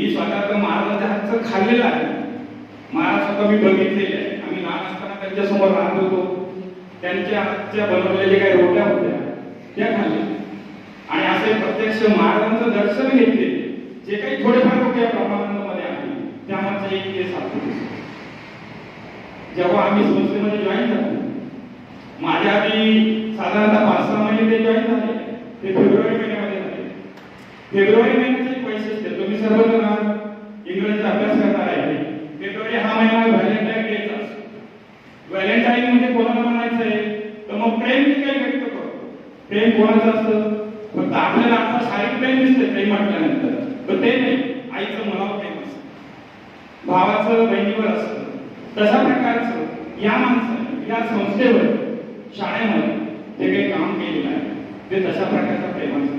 मी स्वतः तर महाराजांच्या हातचं खाल्लेलं आहे. महाराज स्वतः मी बघितलेले आहे. आम्ही लहान असताना त्यांच्यासमोर राहत होतो. त्यांच्या हातच्या बनवलेल्या काही रोट्या होत्या त्या खाल्ल्या. आणि असे प्रत्यक्ष महाराजांचं दर्शन घेतले. जे काही थोडेफार लोक या ब्रह्मानंदमध्ये आले त्यामध्ये एक ते साधू जेव्हा आम्ही संस्थेमध्ये जॉईन झालो माझ्या आधी साधारणतः पाच सहा महिने ते जॉईन झाले. ते फेब्रुवारी महिन्यामध्ये झाले. फेब्रुवारी महिन्यात तुम्ही सर्वजण इंग्रजीचा अभ्यास करणार आहे. फेब्रुवारी हा महिना व्हॅलेंटाईन डेचा असतो. व्हॅलेंटाईन म्हणजे कोणाला म्हणायचं आहे? तर मग प्रेम मी काही व्यक्त करतो? प्रेम कोणाचं असतं? फक्त आपल्याला आता शारीरिक प्रेम दिसते प्रेम म्हटल्यानंतर. पण ते नाही. आईचं मनावर प्रेम असतं. भावाचं बहिणीवर असतं. तशा प्रकारचं या माणसाने या संस्थेवर शाळेमध्ये जे काही काम केलेलं आहे ते तशा प्रकारचं प्रेम असतं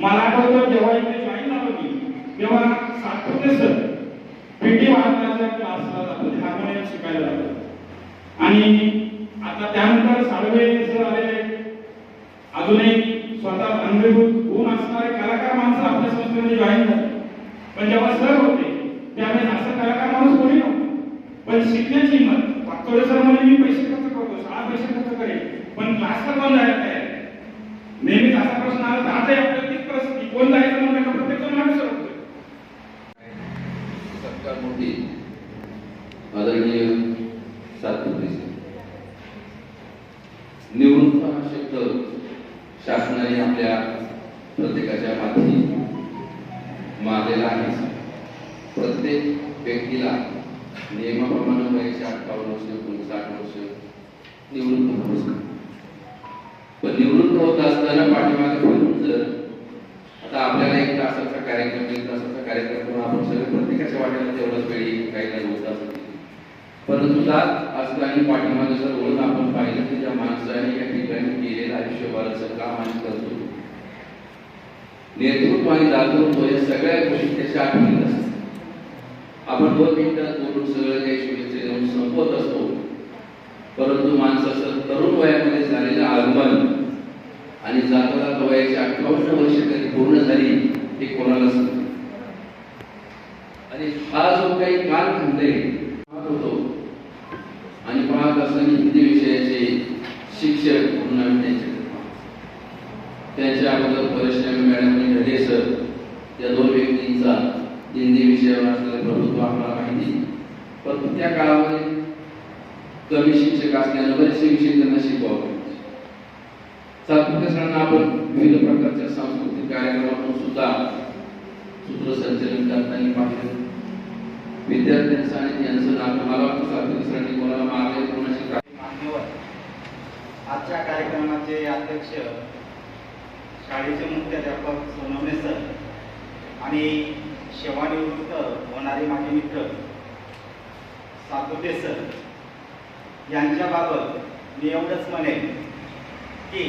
मला आठवतं जेव्हा इथे जॉईन झालो मी तेव्हा सातपुते सर पेटी वादनाच्या क्लासला जातो हार्मोनियम शिकायला जातो. आणि आता त्यानंतर साळवे सर आले. अजूनही स्वतः अनुभूत गुण असणारे कलाकार माणसं आपल्या संस्थेमध्ये जॉईन झाले. पण जेव्हा सर होते त्यावेळेस असं कलाकार माणूस कोणी नव्हतं. पण शिकण्याची हिंमत वागतोडे सर म्हणजे मी पैसे खर्च करतो शाळा पैसे खर्च करेल पण क्लासला कोण जायला तयार. नेहमीच असा प्रश्न आला तर आता आपल्याला तीच परिस्थिती कोण जायचं म्हणलं का प्रत्येक जण मागे सरकतोय सत्कार मोठी आदरणीय सातपुते निवृत्त हा शब्द शासनाने आपल्या प्रत्येकाच्या माथी मारलेला आहे. प्रत्येक व्यक्तीला नियमाप्रमाणे वयाचे अठ्ठावन्न वर्ष एकोणसाठ वर्ष निवृत्त होऊ पण निवृत्त होत असताना पाठीमागे फिरून जर आता आपल्याला एक तासाचा कार्यक्रम एक तासाचा कार्यक्रम करून आपण सगळे प्रत्येकाच्या वाट्याला तेवढंच वेळी काही नाही होत असत परंतु जात असताना पाठिंबा जर ओळख आपण पाहिलं की त्या माणसाने या ठिकाणी केलेलं आयुष्यभराचं काम आणि कर्तव्य नेतृत्व आणि दातृत्व या सगळ्या गोष्टी त्याच्या आठवणीत असतात. आपण दोन मिनिटात बोलून सगळं काही शुभेच्छा देऊन संपवत असतो. परंतु माणसाचं तरुण वयामध्ये झालेलं आगमन आणि जाता जाता वयाची अठ्ठावन्न वर्ष कधी पूर्ण झाली हे कोणाला सांगतो आणि हा जो काही काल म्हणते होतो. आणि पाहत असताना हिंदी विषयाचे शिक्षक म्हणून त्यांचे त्यांच्या अगोदर परिश्रमी मॅडम आणि ढले सर या दोन व्यक्तींचा हिंदी विषयावर असलेलं प्रभुत्व आम्हाला माहिती परंतु त्या काळामध्ये कमी शिक्षक असल्यानं बरेचसे विषय त्यांना शिकवावे सातपुते सरांना आपण विविध प्रकारच्या सांस्कृतिक कार्यक्रमातून सुद्धा सूत्रसंचलन करताना पाहिलं. विद्यार्थ्यांचं आणि त्यांचं नाव. मला वाटतं सातपुते सरांनी कोणाला मागे कोणाशी काय मान्यवर आजच्या कार्यक्रमाचे अध्यक्ष शाळेचे मुख्याध्यापक सोनवणे सर आणि सेवानिवृत्त होणारे माझे मित्र सातोटे सर यांच्याबाबत मी एवढंच म्हणेन की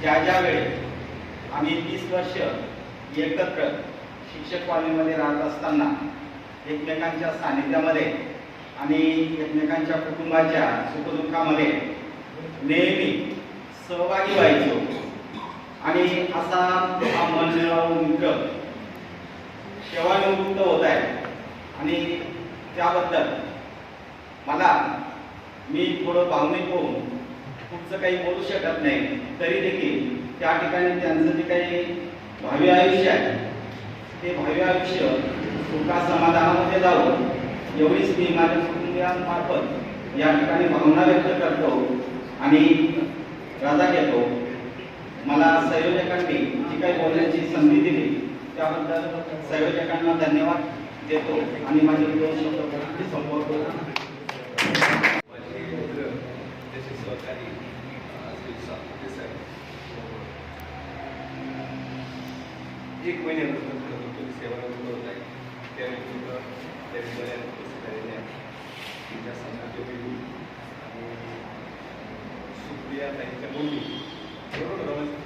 ज्या ज्या वेळी आम्ही तीस वर्ष एकत्र शिक्षक कॉलनीमध्ये राहत असताना एकमेकांच्या सानिध्यामध्ये आणि एकमेकांच्या कुटुंबाच्या सुखदुःखामध्ये नेहमी सहभागी व्हायचो. आणि असा हा मनमिळावू मित्र सेवानिवृत्त होत आहे. आणि त्याबद्दल मला मी थोडं भावनिक होऊन पुढचं काही बोलू शकत नाही. तरी देखील त्या ठिकाणी त्यांचं जे काही भावी आयुष्य आहे ते भावी आयुष्य सुखा समाधानामध्ये जावं एवढीच मी माझ्या कुटुंबियांमार्फत या ठिकाणी भावना व्यक्त करतो आणि रजा घेतो. मला संयोजकांनी जी काही बोलण्याची संधी दिली त्याबद्दल संयोजकांना धन्यवाद देतो आणि माझे दोन शब्द बोलून संपवतो. त्याचे सहकारी एक महिन्यानंतर खरं तर आहे आहे त्यानिमित्त त्यांनी बऱ्याच उपस्थित झालेल्या आहेत त्यांच्या पैलू आणि सुप्रिया ताईंच्या मुली बरोबर ना रमेश?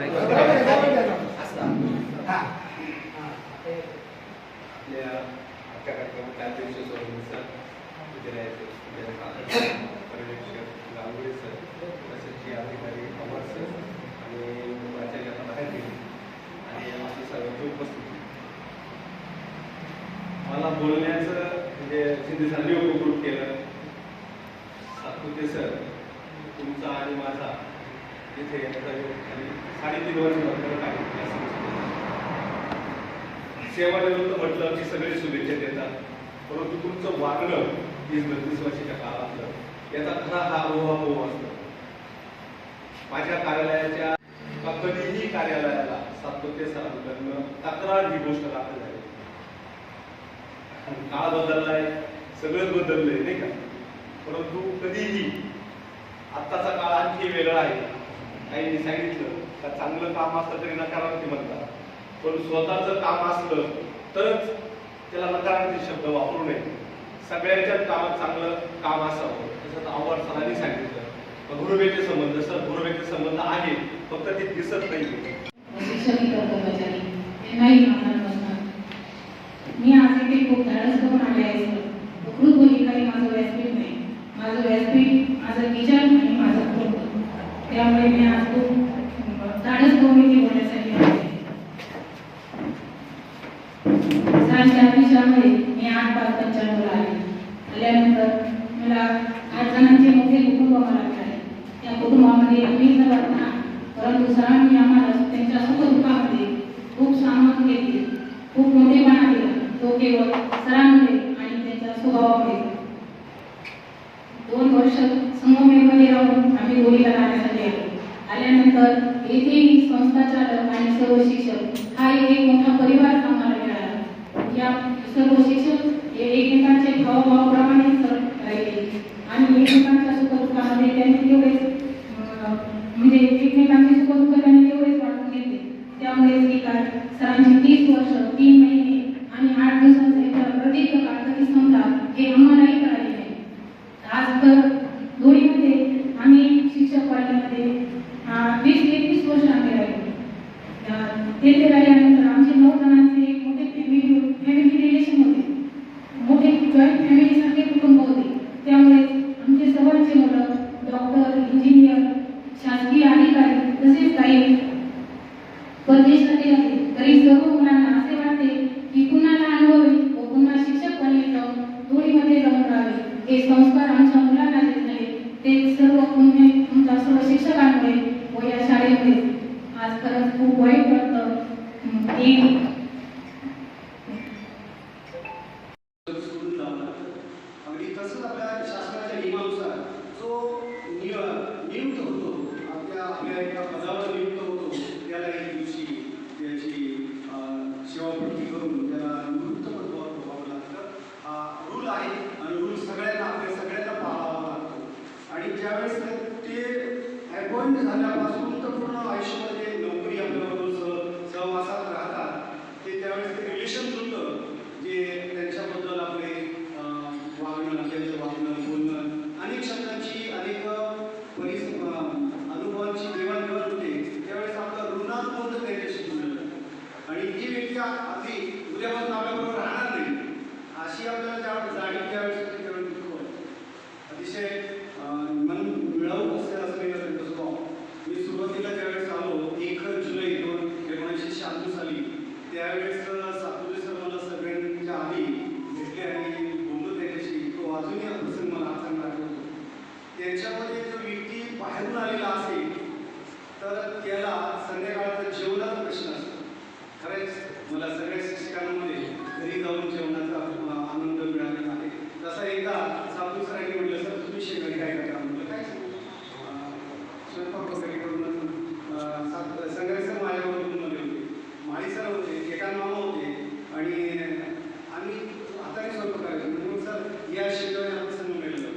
उर्फ आजच्या कार्यक्रमात त्याच दिवशी सोडून सर. पर्यवेक्षक गांगुळे सर तसेच जे अधिकारी पवार सर आणि प्राचार्यांना बाहेर गेले आणि माझी सर्वांची उपस्थिती. मला बोलण्याचं म्हणजे शिंदे सरांनी उपकृत केलं सातपुते सर तुमचा आणि माझा तिथे यांचा साडेतीन वर्ष सेवानिवृत्त म्हटलं की सगळे शुभेच्छा देतात. परंतु तुमचं वागणं वीस बत्तीस वर्षाच्या काळातलं. याचा खरा हा अनुभव असतो. माझ्या कार्यालयाच्या कधीही कार्यालयाला सातत्य सरांकडनं तक्रार ही गोष्ट दाखल झाली. आणि काळ बदललाय सगळं बदललंय नाही का? परंतु कधीही आत्ताचा काळ आणखी वेगळा आहे. काहींनी सांगितलं का चांगलं काम असलं तरी नकारार्थी म्हणतात. पण स्वतःचं काम असलं तरच त्याला नकारार्थी शब्द वापरू नये. सगळ्यांच्याच कामात चांगलं काम असावं. तसं आव्हाड सरांनी सांगितलं. गुरुबेचे संबंध सर गुरुबेचे संबंध आहे फक्त ते दिसत नाही मी आज इथे खूप धाडस करून आले आहे सर. प्रकृत काही माझं व्यासपीठ नाही. माझं व्यासपीठ माझा विचार आणि माझा त्यामुळे मी आज खूप अं, धाडस करून इथे बोलण्यासाठी आले आहे. सरांच्या विषयामध्ये मी आठ पाच पंच्याण्णवला आले आल्यानंतर मला आठ जणांचे मोठे कुटुंब मला मिळाले त्या कुटुंबामध्ये आम्ही सर्वात लहान परंतु सरांनी आम्हाला त्यांच्या सुखदुःखामध्ये खूप सामावून घेतले खूप मोठेपणा दिला तो केवळ सरांमुळे आणि आहे दोन वर्ष संगमेमध्ये राहून आम्ही होळीला राहण्यासाठी आलो. आल्यानंतर येथे संस्था चालक आणि सर्व शिक्षक हा एक मोठा परिवार आम्हाला मिळाला. या सर्व शिक्षक हे एकमेकांचे भावभावाप्रमाणे सर्व राहिले. आणि एकमेकांच्या सुखदुःखामध्ये त्यांनी तेवढेच म्हणजे एकमेकांचे सुखदुःख त्यांनी तेवढेच वाटून घेतले त्यामुळे ही काय सरांची तीस वर्ष तीन महिने आणि आठ दिवसांचा इतर प्रदीर्घ काळ कधी संपला हे आम्हालाही कळाले नाही आज तर धुळीमध्ये आम्ही शिक्षक वाढीमध्ये अं, वीस ते एकवीस वर्ष आम्ही राहिलो अं, तेथे राहिल्यानंतर आमचे नऊ जणांचे एक मोठे फॅमिली फॅमिली रिलेशन होते मोठे जॉईंट फॅमिली सारखे कुटुंब होते त्यामुळे आमचे सर्वांचे मुलं डॉक्टर इंजिनियर शासकीय अधिकारी तसेच काही परदेशातील आहे. तरी सर्व मुलांना असे वाटते की कुणाला अनुभवी व पुन्हा शिक्षक बनले जाऊन धुळीमध्ये जाऊन राहावे. हे संस्कार आमच्या मुलांना देत नाही ते सर्व पुण्य तुमच्या सर्व शिक्षकांमुळे व या शाळेमुळे. आज खरंच खूप वाईट वाटतं. की शासनाच्या नियमानुसार जो नियुक्त होतो आपल्या आपल्या एका पदावर नियुक्त होतो त्याला एक दिवशी त्याची अं, सेवापूर्ती करून त्याला निवृत्त पदवावर ठेवावं लागतं हा रूल आहे आणि रूल सगळ्यांना आपल्या सगळ्यांना पाळावा लागतो आणि ज्यावेळेस ते अपॉइंट झाल्यापासून तर पूर्ण आयुष्यामध्ये नोकरी आपल्याबरोबर सह सहवासात राहतात ते त्यावेळेस ते रिलेशन होतं जे त्यांच्याबद्दल आपले अं, वागणं त्यांचं वागणं बोलणं अनेक शब्दांची अनेक परिस अं, अनुभवांची देवाणघेवाण होते त्यावेळेस आपलं ऋणानुबंध त्यांच्याशी जुळलं जातं. आणि ही व्यक्ती आ- अगदी उद्यापासून आपल्याबरोबर राहणार नाही अशी आपल्याला ज्या जाणीव त्यावेळेस होते त्यावेळेस दुःख वाटतं. अतिशय अं, मन मिळावू असं असलेलं त्यांचं स्वभाव मी सुरुवातीला ज्यावेळेस आलो एक जुलै दोन एकोणीसशे शहाण्णव साली त्यावेळेस सातपुते सर मला सगळ्यांच्या आधी भेटले आणि बोललो त्यांच्याशी तो अजूनही हा प्रसंग मला चांगला आठवतो त्यांच्यामध्ये जो व्यक्ती बाहेरून आलेला असेल तर त्याला संध्याकाळचा जेवणाचा प्रश्न असतो. खरंच मला सगळ्या शिक्षकांमध्ये घरी जाऊन जेवणाचा आनंद मिळालेला आहे. तसा एकदा सातू सरांनी म्हटलं सर तुम्ही शेजारी काय करता? म्हटलं काय स्वयंपाक वगैरे करून अं, सात- संग्रह सर माझ्याबरोबर रूममध्ये होते माळी सर होते केटान मामा होते आणि आम्ही हाताने स्वयंपाक करायचो म्हणजे मग सर या शेतावर आपण समजून गेलो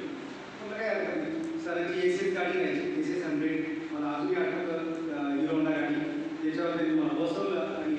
मला काय हरकत नाही सरांची एस एस गाडी राहायची एस एस हंड्रेड मला अजूनही आठवतं अं, हिरो होंडा गाडी त्याच्यावर त्यांनी मला बसवलं आणि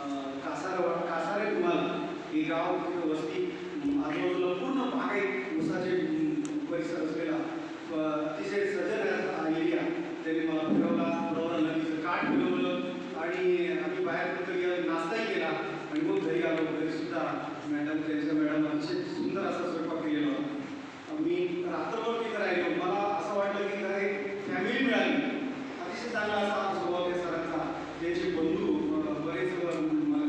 अं, कासार कासारे तुम्हाला ही गाव तिथं वस्ती अं, आजूबाजूला पूर्ण बागायत उसाचे अं, परिसर असलेला अं, अतिशय सजन एरिया त्यांनी मला फिरवला प्रवरा नदीचं काठ फिरवलं आणि आम्ही बाहेर कुठं गेलो नाश्ताही केला आणि मग घरी आलो घरी सुद्धा मॅडम त्यांच्या मॅडम अतिशय सुंदर असा स्वयंपाक केलेला होता मी रात्रभर तिथं राहिलो मला असं वाटलं की काय फॅमिली मिळाली अतिशय चांगला असा स्वभाव त्या सरांचा त्यांचे बंधू अं, बरेच अं, मला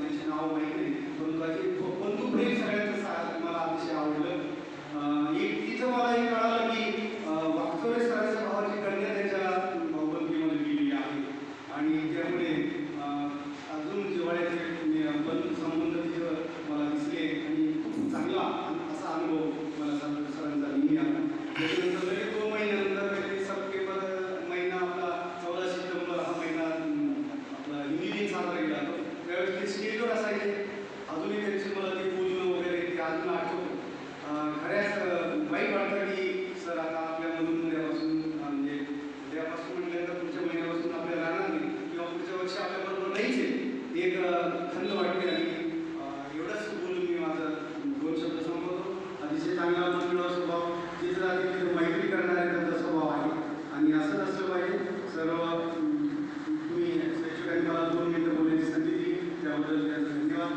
व्यवस्थित स्टेजवर असायचे अजूनही त्यांची मला ते पूजन वगैरे ते अजून आठवतं. खऱ्याच वाईट वाटतं की सर आता आपल्यामधून उद्यापासून म्हणजे उद्यापासून तर पुढच्या महिन्यापासून आपल्याला राहणार नाही. किंवा पुढच्या वर्षी आपल्याबरोबर नाहीच आहे. एक थंड वाटते आणि एवढंच बोलून मी माझं दोन शब्द संपवतो. अतिशय चांगला मंडळ स्वभाव. जिथं जाते तिथं मैत्री करणाऱ्या त्यांचा स्वभाव आहे. आणि असंच असलं पाहिजे. सर्व अं, तुम्ही शिक्षकांनी मला दोन मिनिटं बोलण्याची संधी दिली त्याबद्दल त्यांचा धन्यवाद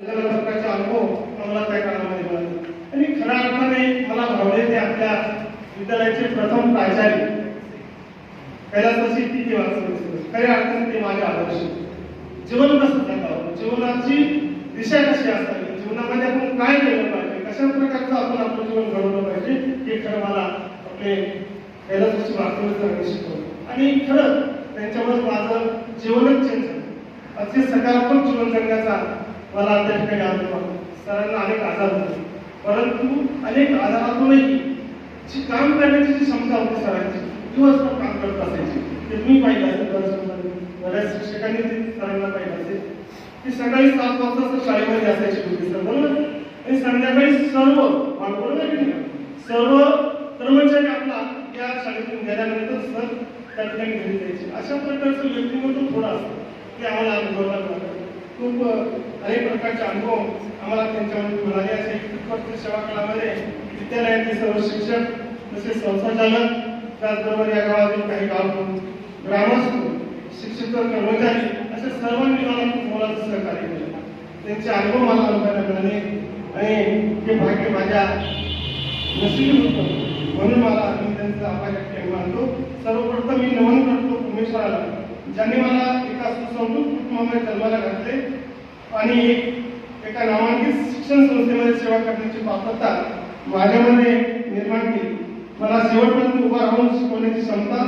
वेगवेगळ्या प्रकारचे अनुभव आम्हाला त्या काळामध्ये मिळाले आणि खऱ्या अर्थाने मला भावले ते आपल्या विद्यालयाचे प्रथम प्राचार्य कैलासाची किती वाचत खऱ्या जीवन कसं जगावं जीवनाची दिशा कशी असावी? जीवनामध्ये आपण काय केलं पाहिजे? कशा प्रकारचं आपण आपलं जीवन घडवलं पाहिजे? हे खरं मला आपले कैलासाची वाचवण्याचं शिकवलं. आणि खरं त्यांच्यामुळे माझं जीवनच चेंज झालं. अतिशय सकारात्मक जीवन जगण्याचा मला त्या ठिकाणी अनुभव सरांना अनेक आजार होते परंतु अनेक आजारातूनही जी काम करण्याची जी क्षमता होती सरांची दिवसभर काम करत असायची ते मी पाहिलं असेल बऱ्याच शिक्षकांनी ते सरांना पाहिलं असेल. की सकाळी सात वाजता शाळेमध्ये असायची होती सर. बरोबर? आणि संध्याकाळी सर्व बरोबर सर्व कर्मचारी आपला या शाळेतून गेल्यानंतर सर त्या ठिकाणी घरी जायचे. अशा प्रकारचं व्यक्तिमत्व थोडं असतं. ते आम्हाला अनुभवायला मिळालं खूप अनेक प्रकारचे अनुभव आम्हाला त्यांच्यामध्ये मिळाले असे. उत्कृष्ट सेवा काळामध्ये विद्यालयातील सर्व शिक्षक तसेच संस्थाचालक त्याचबरोबर या गावातील काही गाव ग्रामस्थ शिक्षक कर्मचारी अशा सर्वांनी मला खूप मोलाचं सहकार्य केलं. त्यांचे अनुभव मला अनुभवायला मिळाले आणि हे भाग्य माझ्या नशीब होतं. म्हणून मला मी त्यांचा आभार व्यक्त मानतो सर्वप्रथम मी नमन करतो उमेश्वराला ज्यांनी मला एका सुसंस्कृत कुटुंबामध्ये जन्माला घातले. आणि एक एका नामांकित शिक्षण संस्थेमध्ये सेवा करण्याची पात्रता माझ्यामध्ये निर्माण केली. मला शेवटपर्यंत उभा राहून शिकवण्याची क्षमता